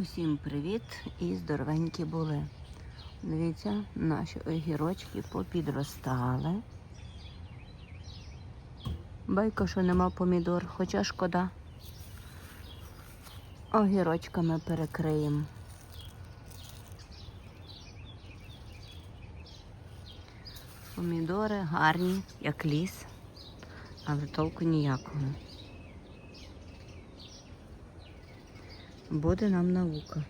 Усім привіт і здоровенькі були. Дивіться, наші огірочки попідростали. Байка, що нема помідор, хоча шкода. Огірочками перекриємо. Помідори гарні, як ліс, але толку ніякого. Буде нам наука.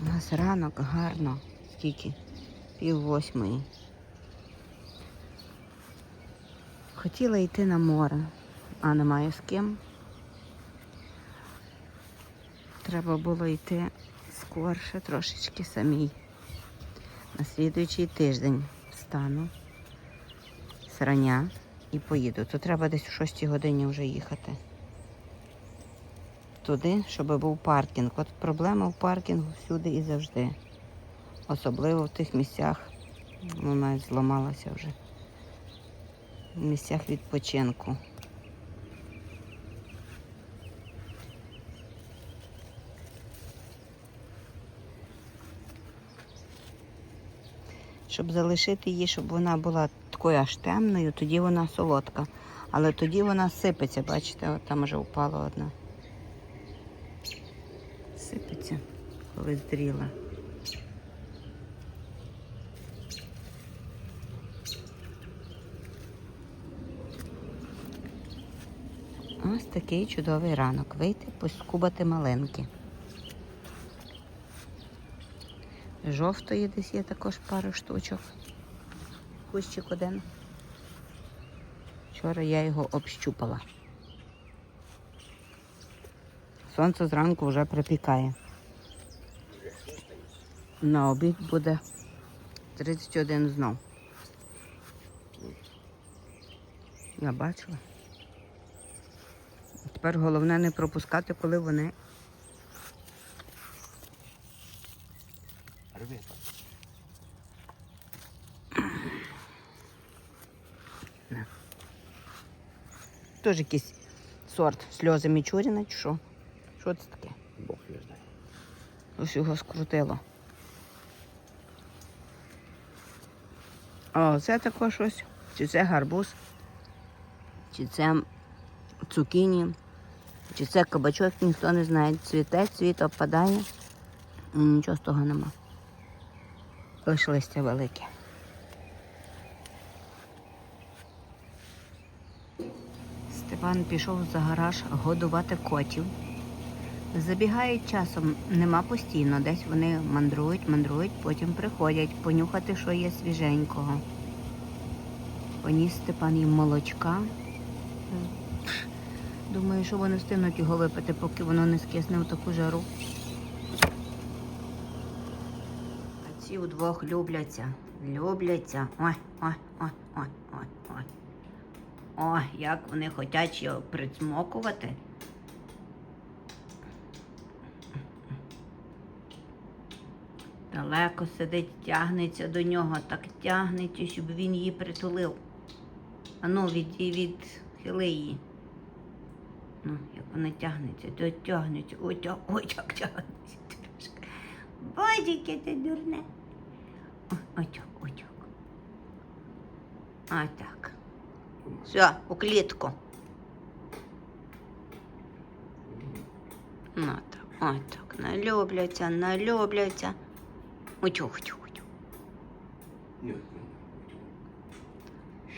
У нас ранок гарно. Скільки? Пів восьмої. Хотіла йти на море, а немає з ким. Треба було йти скорше трошечки самій. На слідуючий тиждень встану срання і поїду. То треба десь о 6 годині вже їхати туди, щоб був паркінг. От проблема в паркінгу всюди і завжди. Особливо в тих місцях, ну навіть зламалася вже. В місцях відпочинку. Щоб залишити її, щоб вона була такою аж темною, тоді вона солодка. Але тоді вона сипеться, бачите, от там вже впала одна. Сипеться, коли здріла. Ось такий чудовий ранок. Вийти, поскубати маленькі. Жовтої десь є також пару штучок. Кущик один. Вчора я його общупала. Сонце зранку вже припікає. На обід буде 31 знов. Я бачила. Тепер головне не пропускати, коли вони Рви. теж якийсь сорт сльози Мічуріна чи що? Що це таке? Бог його знає. Ось його скрутило. О, це також ось. Чи це гарбуз, чи це цукіні, чи це кабачок, ніхто не знає. Цвіте, цвіт опадає. Нічого з того нема. Лише листя велике. Степан пішов за гараж годувати котів. Забігають часом, нема постійно. Десь вони мандрують, мандрують, потім приходять понюхати, що є свіженького. Поніс Степан їм молочка. Думаю, що вони встигнуть його випити, поки воно не скисне в таку жару. А ці удвох любляться. Любляться. Ой, ой, ой, ой, ой, ой. Ой, як вони хочуть його прицмокувати. Далеко сидить, тягнеться до нього, так тягнеться, щоб він її притулив. Ану, від, відхили її. Ну, як вона тягнеться, то тягнеться, ой, тя, ой, як тягнеться трошки. Боже, ти дурне. Ой, ой, так, ой, так. А так. Все, у клітку. Ну так, ой так, налюбляться, налюбляться. Утюг, утюг, утюг. Ні, ні, ні.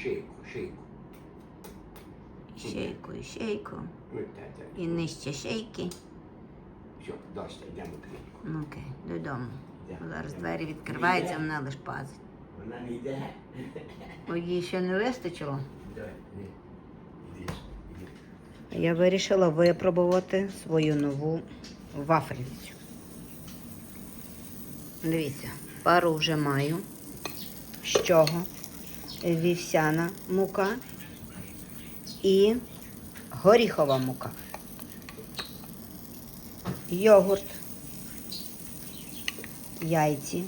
Шейку, шейку. Шейку, і шейку. Ну, так, так. І нижче шейки. Все, досить, йдемо в клітку. Ну окей, додому. Зараз двері відкриваються, вона лиш пазить. Вона не йде. Їй ще не вистачило. Давай, ні. Я вирішила випробувати свою нову вафельницю. Дивіться, пару вже маю. З чого? Вівсяна мука і горіхова мука. Йогурт, яйці.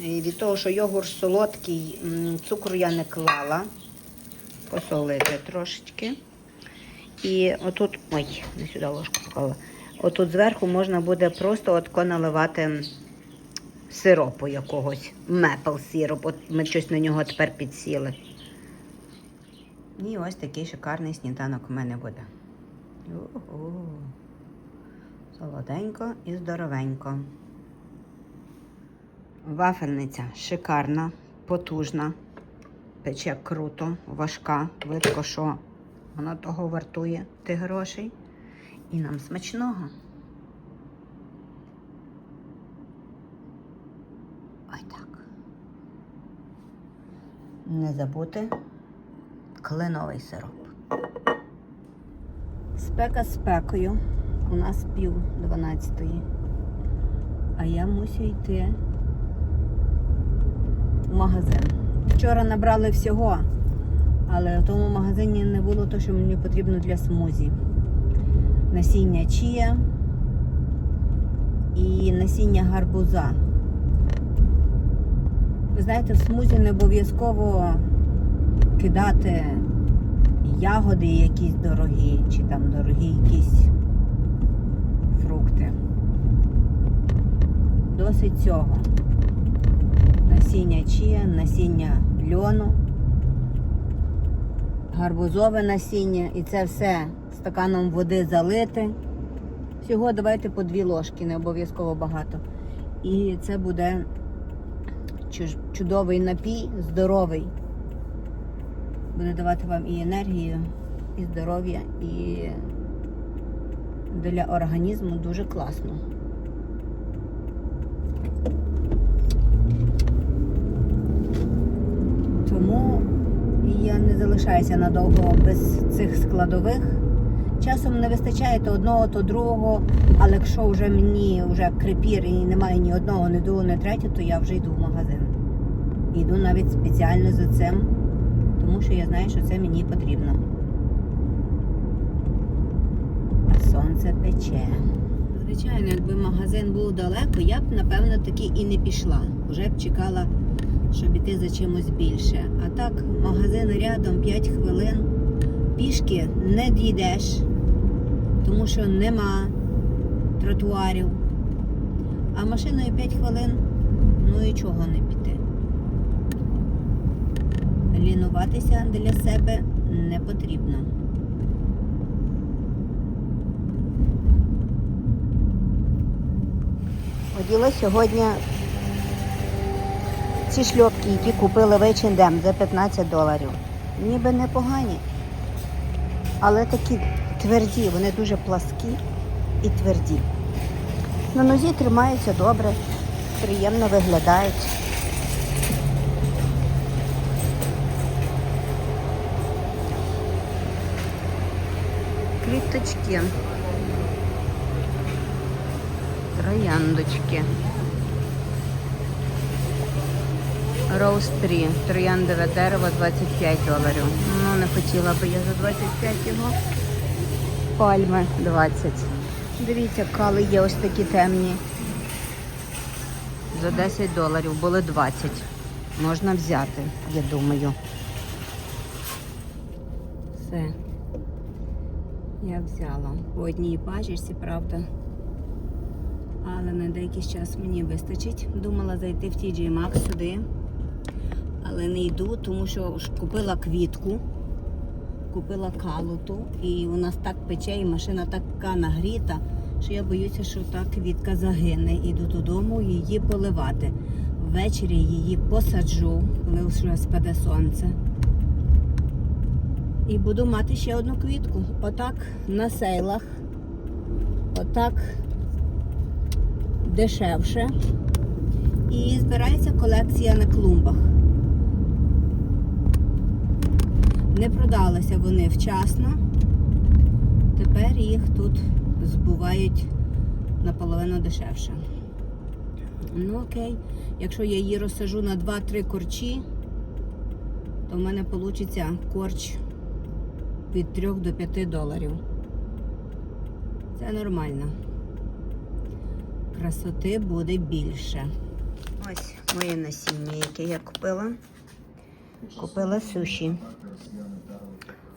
І від того, що йогурт солодкий, цукру я не клала. Посолити трошечки. І отут, ой, не сюди ложку поклала. Отут зверху можна буде просто отко наливати сиропу якогось. Мепл сироп. От ми щось на нього тепер підсіли. І ось такий шикарний сніданок у мене буде. Солоденько і здоровенько. Вафельниця шикарна, потужна, пече круто, важка, видко, що вона того вартує тих грошей. І нам смачного. Ой так. Не забути кленовий сироп. Спека спекою. У нас пів дванадцятої. А я мусю йти в магазин. Вчора набрали всього, але в тому магазині не було того, що мені потрібно для смузі. Насіння чія і насіння гарбуза. Ви знаєте, в смузі не обов'язково кидати ягоди якісь дорогі, чи там дорогі якісь фрукти. Досить цього. Насіння чія, насіння льону, гарбузове насіння і це все стаканом води залити. Всього давайте по дві ложки, не обов'язково багато. І це буде чудовий напій, здоровий. Буде давати вам і енергію, і здоров'я, і для організму дуже класно. Тому я не залишаюся надовго без цих складових. Часом не вистачає то одного, то другого, але якщо вже мені вже крепір і немає ні одного, ні другого, ні третього, то я вже йду в магазин. Йду навіть спеціально за цим, тому що я знаю, що це мені потрібно. А сонце пече. Звичайно, якби магазин був далеко, я б напевно таки і не пішла. Вже б чекала, щоб іти за чимось більше. А так, магазин рядом 5 хвилин. Пішки не дійдеш, тому що нема тротуарів. А машиною 5 хвилин, ну і чого не піти. Лінуватися для себе не потрібно. Оділа сьогодні ці шльопки, які купили в H&M за 15 доларів. Ніби непогані, але такі тверді, вони дуже пласкі і тверді. На нозі тримаються добре, приємно виглядають. Квіточки. Трояндочки. Роуз 3. Трояндове дерево 25 доларів. Ну, не хотіла би я за 25 його. Пальми 20. Дивіться, кали є ось такі темні. За 10 доларів були 20. Можна взяти, я думаю. Все. Я взяла. По одній пачечці, правда. Але на деякий час мені вистачить. Думала зайти в TJ Maxx сюди. Але не йду, тому що купила квітку, купила калуту, і у нас так пече, і машина така нагріта, що я боюся, що та квітка загине. Іду додому її поливати. Ввечері її посаджу, коли вже спаде сонце. І буду мати ще одну квітку. Отак на сейлах. Отак дешевше. І збирається колекція на клумбах. Не продалися вони вчасно. Тепер їх тут збувають наполовину дешевше. Ну окей, якщо я її розсажу на 2-3 корчі, то в мене вийде корч від 3 до 5 доларів. Це нормально. Красоти буде більше. Ось моє насіння, яке я купила. Купила суші.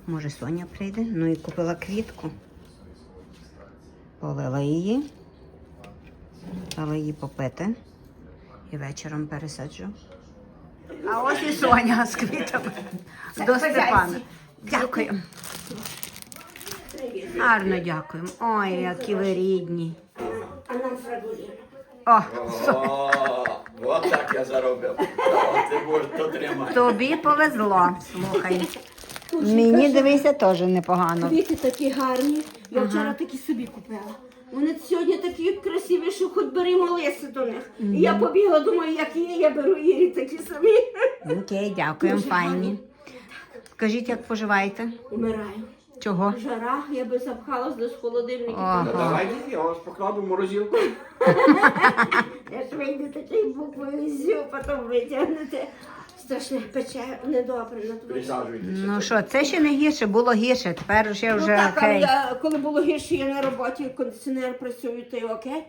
Може, Соня прийде. Ну і купила квітку. Полила її. Дала її попити. І вечором пересаджу. А ось і Соня з квітами. До Степана. Дякую. Гарно дякуємо. Ой, які ви рідні. А нам. О, О, от так я заробив. Ти то тримати. тобі повезло. Слухай. Мені дивися теж непогано. Квіти такі гарні. Я вчора такі собі купила. Вони сьогодні такі красиві, що хоч бери молися до них. І я побігла, думаю, як є, я беру Ірі такі самі. Окей, дякуємо, Дуже файні. Скажіть, як поживаєте? Умираю. Чого? Жара, я би запхалась десь в холодильник. Ага. Ну, Давайте я вас покладу в морозилку. Як вийде такий буквою зю, потім витягнете. Страшне пече недобре на. Присаджуйтеся. Ну що, це ще не гірше, було гірше, тепер вже Ну вже так, окей. я, коли було гірше, я на роботі, кондиціонер працює, то й окей.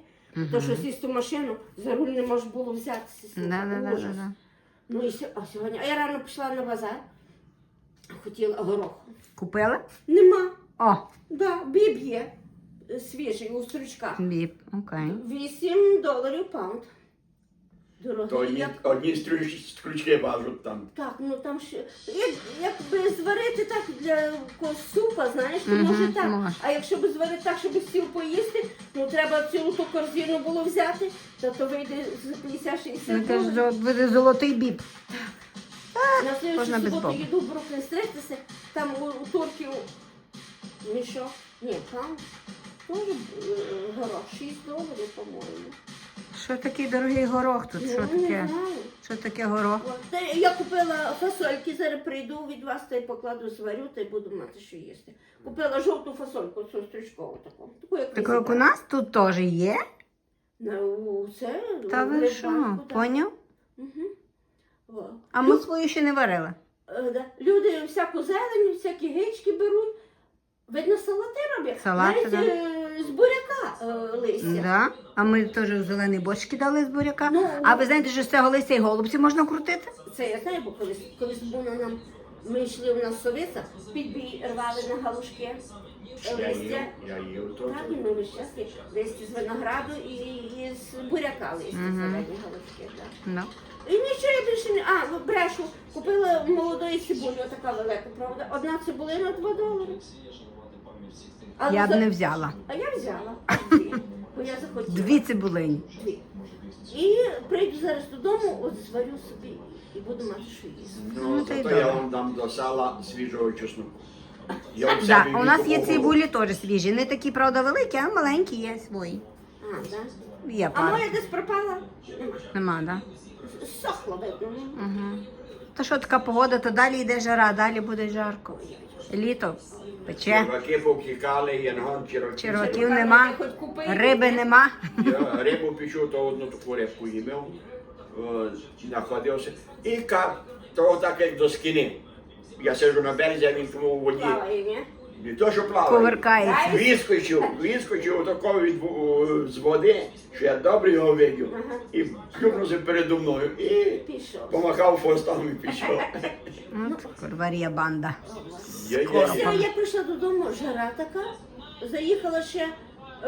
То що сісти в машину, за руль не можна було взятися. Да, да, да, да, да. Ну і сьо- а сьогодні. А я рано пішла на базар, хотіла гороху. Купила? Нема. О, Да, біб є е, свіжий у стручках. біп, окей. 8 доларів паунд. Дорогий. То одні, як... одні стручки, стручки важуть там. Так, ну там ще як, якби зварити так для якогось супа, знаєш, то Мгм, може так. може. А якщо б зварити так, щоб сів поїсти, ну треба цілу ту корзину було взяти, то, то вийде за 50-60 Ну, це ж доларів. зо- буде золотий біп. На слідчу можна без суботу Бога. їду в Бруклін стритися, там у, у турків мішок, ні, там теж е, горох, 6 доларів, по-моєму. Що такий дорогий горох тут? Що Ну, не таке? знаю. Що таке горох? От, та Я купила фасольки, зараз прийду від вас та й покладу, зварю та й буду мати що їсти. Купила жовту фасольку, цю стрічкову таку. Таку, як Так як у нас тут теж є. Ну, це Та ви що, поняв? Мгм. О. А ми свою ще не варили. Е, да. Люди всяку зелень, всякі гички беруть. Видно, салати роблять. Салати, Навіть е, з буряка е, листя. Да. А ми теж в зелений борщ дали з буряка. Ну, А ви знаєте, що з цього листя і голубці можна крутити? Це я знаю, бо колись, колись було нам, ми йшли у нас совиця, підбій рвали на галушки е, Я їв, листя. я їв то. Так, і ми весь час є листя з винограду і, і з буряка листя зелені галушки. Так. Да. І нічого я більше не. А, брешу, купила молодої цибулі, отака велика, правда. Одна цибулина 2 долари. Але Я б за- не взяла. А я взяла дві, бо я захотіла. Дві цибулині. Дві. І прийду зараз додому, от зварю собі і буду мати що їсти. Ну, Ну, то й то добре. я вам дам до сала свіжого чесноку. Я в Да, себе у нас є відкупував. цибулі теж свіжі. Не такі, правда, великі, а маленькі є свої. А, да? Є а пара. моя десь пропала? Нема. Нема, да? Сохла, видно. Угу. Та що така погода, то далі йде жара, далі буде жарко. Літо пече, Черваки повтікали, янгон черваки. черваків нема, риби нема. Я рибу пішу, то одну таку рибку їмив, е, знаходився. І кап, то так як до скини. Я сиджу на березі, а він тому у воді. Плаває, ні? Не то, що плаває. Вискочив, вискочив такого від з води, що я добре його видів. І плюнувся передо мною. І Пішов. помахав хвостом і пішов. От курварія банда. Я- Все, я- прийшла додому, жара така. Заїхала ще,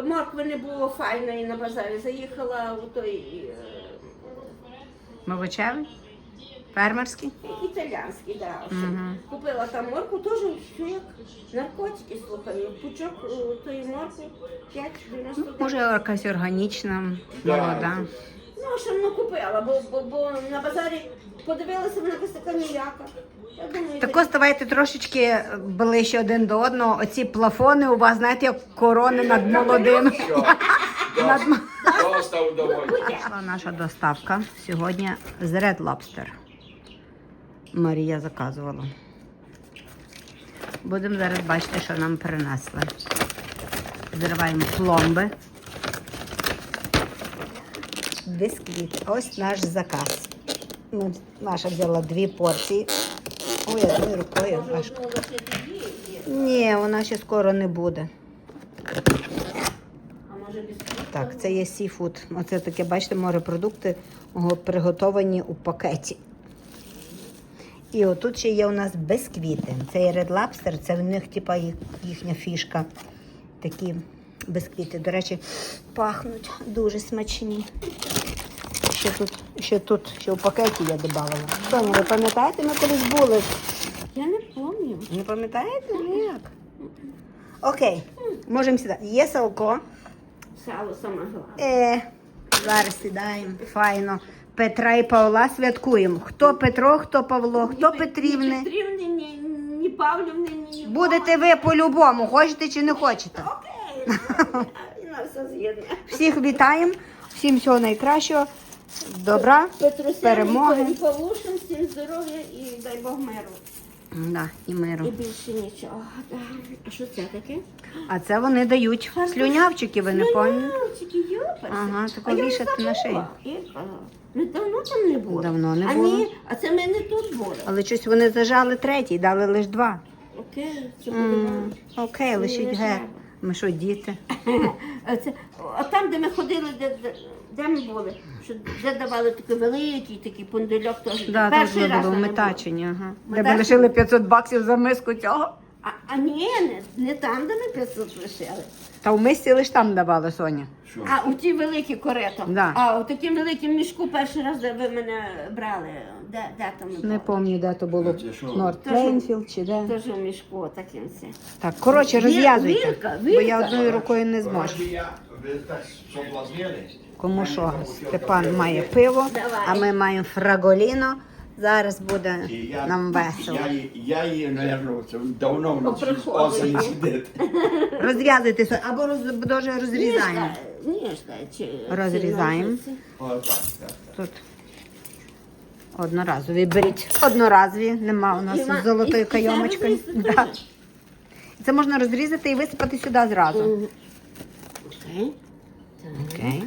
моркви не було файної на базарі. Заїхала у той е? Фермерський? італіанський, да. Мгм. Купила там морку, теж все як наркотики, слухай. Пучок е, тої моркви 5,99. Може, якась органічна, Да. молода. Ну, що ну купила, бо, бо, бо на базарі подивилася, вона якась така ніяка. Я думаю, Так ось давайте трошечки ближче один до одного. Оці плафони у вас, знаєте, як корони над молодим. Над м- наша доставка сьогодні з Red Lobster. Марія заказувала. Будемо зараз бачити, що нам принесли. Зриваємо пломби. Бисквіт. Ось наш заказ. Ну, Наша взяла дві порції. Ой, одною рукою важко. Ні, вона ще скоро не буде. Так, це є сіфуд. Оце таке, бачите, морепродукти приготовані у пакеті. І отут ще є у нас бисквіти. Це є Red Lobster, це в них типа їхня фішка. Такі бисквіти. До речі, пахнуть дуже смачні. Ще тут, ще тут, ще в пакеті я додавала. Соня, ви пам'ятаєте, ми колись були? Я не пам'ятаю. Не пам'ятаєте? Ніяк. Окей, можемо сідати. Є салко. Сало саме головне. Е, зараз сідаємо. Файно. Петра і Павла святкуємо. Хто Петро, хто Павло, хто Ні Петрівни. Петрівни, ні, ні Павлівни, ні. Будете ви по-любому, хочете чи не хочете. Окей. І нас все з'єднає. Всіх вітаємо, всім всього найкращого, добра, Петрусям, перемоги. Павлушин, всім здоров'я і дай Бог миру. Да, і миру. І більше нічого. А що це таке? А це вони дають слюнявчики, ви не пам'ятаєте? Слюнявчики, йопаси. Ага, тако вішати на шиї. Ну давно там не було. Давно не а було. Ні, а це мене не тут були. Але щось вони зажали третій, дали лише два. Окей, це буде. Окей, лишіть не ге. треба. Ми що, діти? Це, а там, де ми ходили, де, де, де ми були, що, де давали такий великий такий пундельок, теж Да, тут перший раз було, в ми Метачині, ага. Де Метачині? ми лишили 500 баксів за миску цього. А, а ні, не, не там, де ми 500 лишили. Та в мисці лише там давали, Соня. Що? А у ті великі корито. Да. А у такому великому мішку перший раз, ви мене брали, де, де там ми Не були? пам'ятаю, де то було. Що? Норт Плейнфілд чи де. Теж у мішку таким це. Так, коротше, Вір- розв'язуйте. Вірка, Бо я Вірка. одною рукою не зможу. Я, ви так соблазнили. Кому що? Степан має пиво, Давай. а ми маємо фраголіно. Зараз буде І я, нам весело. Я, її- я її, напевно, це давно в нас осені сидить. Розв'язуйте Соня, або роз, дуже розрізаємо. Чи, Розрізаємо. чи. Отак, так. Тут одноразові. Беріть одноразові, нема у нас Нема. з золотою І- і це кайомочкою. розрізати Да. теж? Це можна розрізати і висипати сюди зразу. Мгм. Окей. Окей.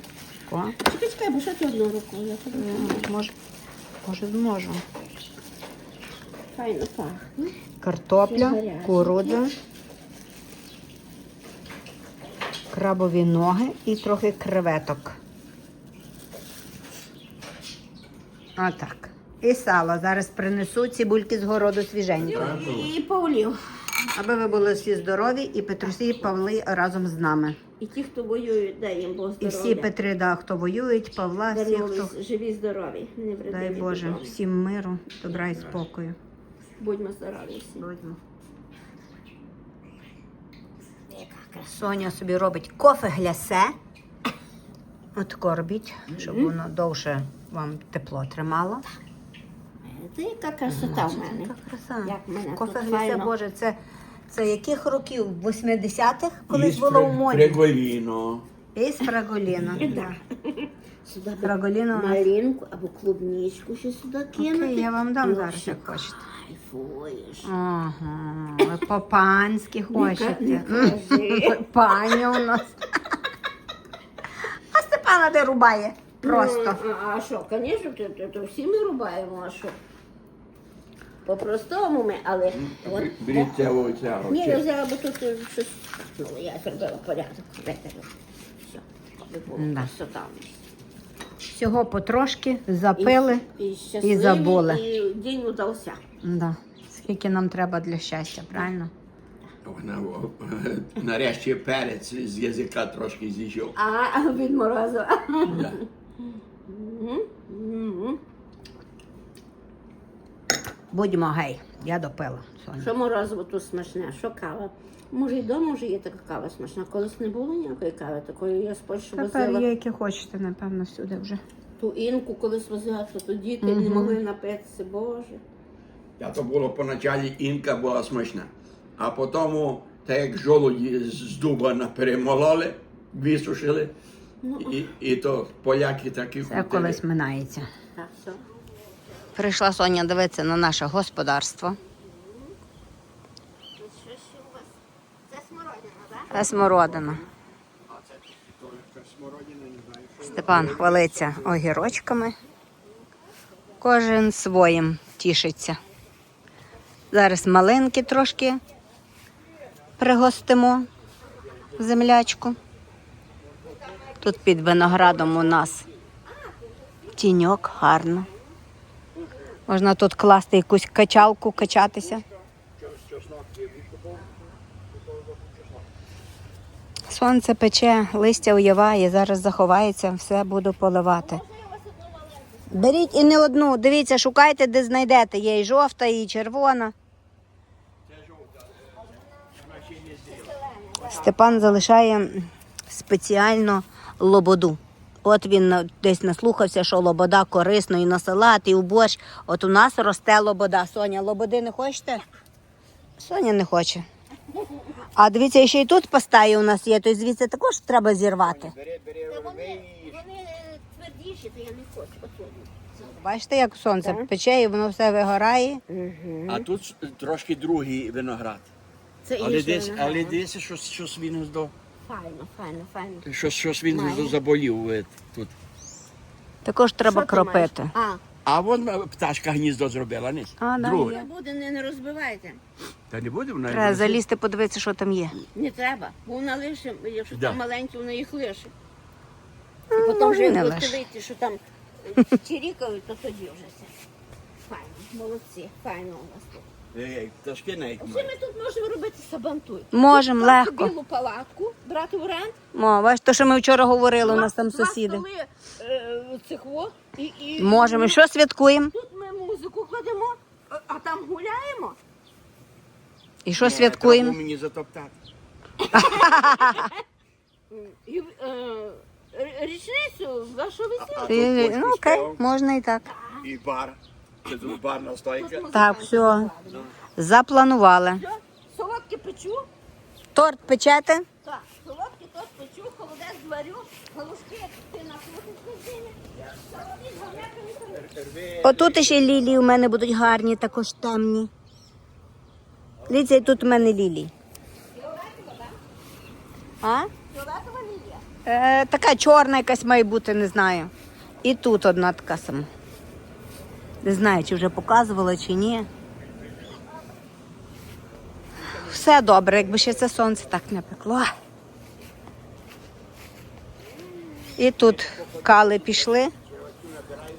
О, Чекай, чекай, бо що ти одну руку? Я тобі може, може зможу. файно пахне. Картопля, курудза, крабові ноги і трохи креветок. Отак. І сало. Зараз принесу цибульки з городу свіженькі. І Павлів. Аби ви були всі здорові і Петрусі і Павли разом з нами. І ті, хто воюють, дай їм Бог І всі Петри, да, хто воюють, Павла, всі, хто. Живі, здорові. Не. Дай Боже, додому. всім миру, добра і спокою. Будьмо здорові всі. Будьмо. Соня собі робить кофе глясе. Отако робіть, щоб воно довше вам тепло тримало. Це яка красота в мене. Як мене Кофе глясе. Боже, це, це яких років? 80-х? Колись Із було у моді. Фреголіно. І з фраголіно. Да. Сюди Фраголіно малинку або клубничку ще сюди кинути. Окей, я вам дам зараз, як хочете. Кайфуєш. Ага, ви по-панськи хочете. кажи. Пані у нас. А Степана де рубає? Просто. Ну, а, а що, звісно, то, то, то всі ми рубаємо, а що? По-простому ми, але... От, Беріть це оця. Ні, я взяла би тут е, щось, ну, я зробила порядок. Все, аби було Да. красота. Всього потрошки запили. І, і, щасливі, і забули. І день удався. Да. Скільки нам треба для щастя, правильно? Вона нарешті перець з язика трошки зійшов. А від морозу. Да. Мгм, мгм. Будьмо гей. Я допила. Соня. Що морозиво тут смачне, що кава. Може, і вдома вже є така кава смачна. Колись не було ніякої кави такої. Я з Польщі Тепер є, які хочете, напевно, всюди вже. ту інку, колись возила, то діти не могли напитися. Боже. Я то було поначалі інка була смачна. А потім, так як жолуді з дуба перемололи, висушили, і, і то поляки такі Це колись минається. Так, все. Прийшла Соня дивитися на наше господарство. Це смородина. Степан хвалиться огірочками. Кожен своїм тішиться. Зараз малинки трошки пригостимо землячку. Тут під виноградом у нас тіньок гарно. Можна тут класти якусь качалку, качатися. Сонце пече, листя уяває, зараз заховається, все буду поливати. Беріть і не одну. Дивіться, шукайте, де знайдете. Є і жовта, і червона. Степан залишає спеціально лободу. От він десь наслухався, що лобода корисно і на салат, і у борщ. От у нас росте лобода. Соня, лободи не хочете? Соня не хоче. А дивіться, ще й тут постає у нас є, то звідси також треба зірвати. Вони, вони твердіші, то я не хочу. Бачите, як сонце пече і воно все вигорає. А тут трошки другий виноград. Це Але десь, але десь щось, щось він до, Файно, файно, файно. щось, щось він Має. заболів е, тут. Також треба Що ти маєш? кропити. А, А вон е, пташка гніздо зробила, ні? А, да, Друге. не буде, не, не розбивайте. Та не буде вона? Треба залізти, подивитися, що там є. Не треба, бо вона лише, якщо Да. там маленькі, вона їх лише. І Ну, потім вже не як лише. будете вийти, що там е, чирікають, то тоді вже все. Файно, молодці, файно у вас тут. Пташки навіть Оце мають. ми тут можемо робити сабантуй. Можемо, Тут брати легко. білу палатку, брати в оренду. О, бачите, то, що ми вчора говорили, у нас там сусіди. столи, е, цих і, і, Можемо. І що святкуємо? Тут ми музику кладемо, а- а там гуляємо. І що святкуємо? траву мені затоптати. І, е, р- річницю вашого А весілля. тут Ти- Ну окей, можна і так. І бар. Барна стойка. Так, все. Запланували. Солодке печу. Торт печете? Так, солодке торт печу, холодець зварю, галушки ти накрутиш корзині. Солодець говняка не Отут ще лілії у мене будуть гарні, також темні. І тут у мене лілії. А? Фіолетова лілія. Е, така чорна якась має бути, не знаю. І тут одна така сама. Не знаю, чи вже показувала, чи ні. Все добре, якби ще це сонце так не пекло. І тут кали пішли.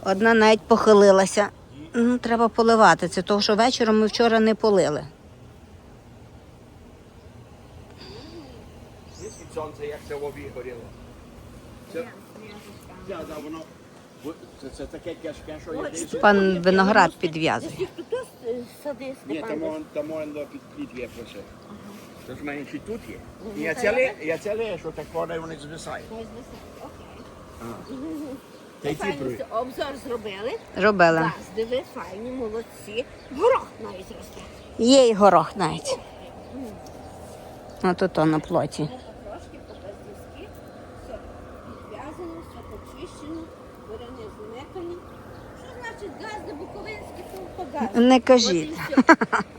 Одна навіть похилилася. Ну, треба поливати. Це того, що вечором ми вчора не полили. Від сонця, як це вигоріло. Це, це, воно, це, таке тяжке, що я десь... Пан виноград підв'язує. Тут е, сади, Ні, там он, там он до під, під просив. Це ж мене ще тут є. І я ціле, я ціле, що так воно вони окей. Та й ці Файно обзор зробили. Робила. Так, диви, файні, молодці. Горох навіть росте. Є і горох навіть. Ото то на плоті. Трошки по-бразильськи. Все підв'язано, все почищено, варени змекані. Що значить газ на буковинський, то по газу. Не кажіть.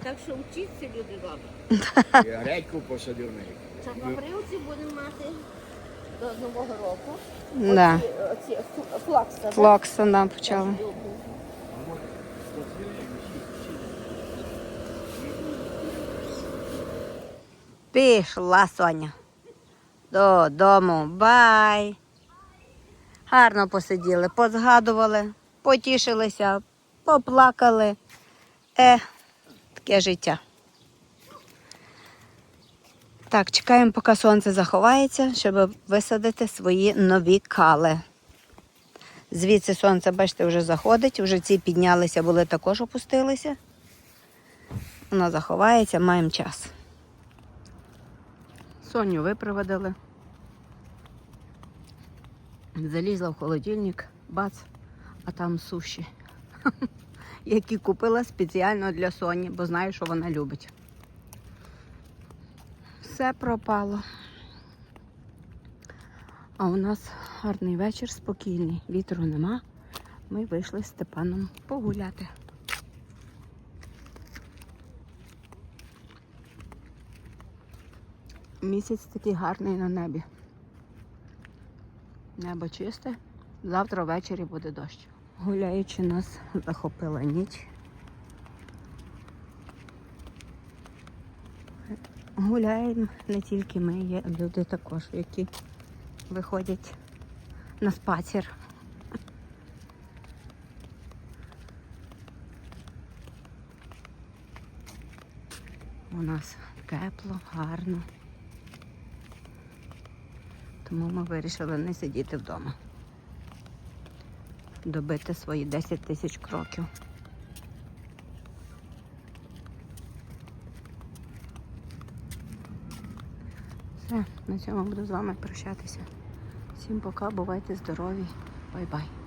Так що вчіться, люди добре. Я редьку посадив на. Чорнобривці будемо мати до Нового року. Да. Оці, оці фл- флакса. да? Флокса нам почали. Пішла Соня. Додому. Бай. Гарно посиділи, позгадували, потішилися, поплакали. Е, таке життя. Так, чекаємо, поки сонце заховається, щоб висадити свої нові кали. Звідси сонце, бачите, вже заходить, вже ці піднялися, були також опустилися. Воно заховається, маємо час. Соню випроводили. Залізла в холодильник, бац, а там суші, які купила спеціально для Соні, бо знаю, що вона любить. Все пропало. А у нас гарний вечір, спокійний, вітру нема. Ми вийшли з Степаном погуляти. Місяць такий гарний на небі. Небо чисте. Завтра ввечері буде дощ гуляючи нас захопила ніч. Гуляємо не тільки ми, є люди також, які виходять на спацір. У нас тепло, гарно, тому ми вирішили не сидіти вдома. Добити свої 10 тисяч кроків. Все, на цьому буду з вами прощатися. Всім пока, бувайте здорові. Бай-бай.